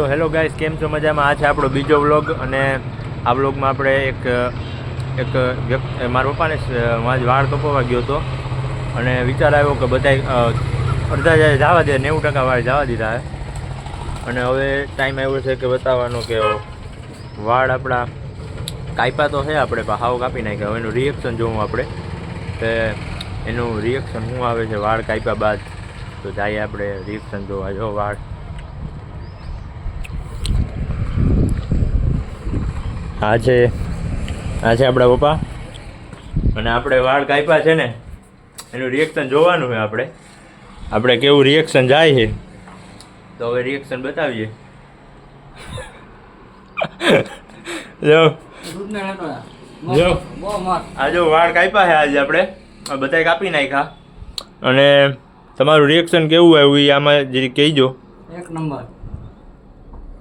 તો hello guys, કેમ છો મજામાં? આ છે આપણો બીજો વ્લોગ અને આ વ્લોગમાં આપણે એક એક વ્યક્તિ મારા પપ્પાને મારા વાળ કપાવવા ગયો હતો અને વિચાર આવ્યો કે બધા અડધા જાય જવા દે, નેવું ટકા વાળ જવા દીધા અને હવે ટાઈમ આવ્યો છે કે બતાવવાનો કે વાળ આપણા કાપ્યા તો છે આપણે, પણ હાવ કાપી નાખ્યા. હવે એનું રિએક્શન જોવું આપણે કે એનું રિએક્શન શું આવે છે? વાળ કાપ્યા બાદ તો જઈએ આપણે રિએક્શન જોવા. જો વાળ આ છે આ છે આપણા પપ્પા અને આપણે વાળ કાપ્યા છે ને એનું રિએક્શન જોવાનું છે આપણે. આપણે કેવું રિએક્શન જાય છે. તો હવે રિએક્શન બતાવીએ. જો. જો. આ જો વાળ કાપ્યા છે આજે આપણે. બધાય કાપી નાખ્યા. અને તમારું રિએક્શન કેવું આવ્યું એ આમાં જે કહેજો. એક નંબર.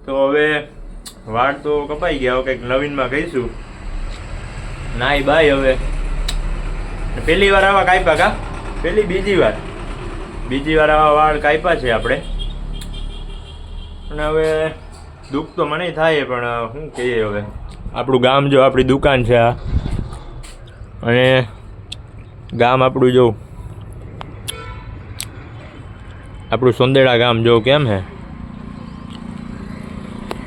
તો હવે વાળ તો કપાઈ ગયા કંઈક નવીનમાં કહીશું. નાઈ બાય હવે. પહેલી વાર આવા કાપ્યા કા? પહેલી બીજી વાર. બીજી વાર આવા વાળ કાપ્યા છે આપણે. અને હવે દુઃખ તો મને થાય, પણ શું કહીએ હવે. આપણું ગામ જો આપણી દુકાન છે આ. અને ગામ આપણું જો. આપણું સોંદેડા ગામ જો કેમ હે?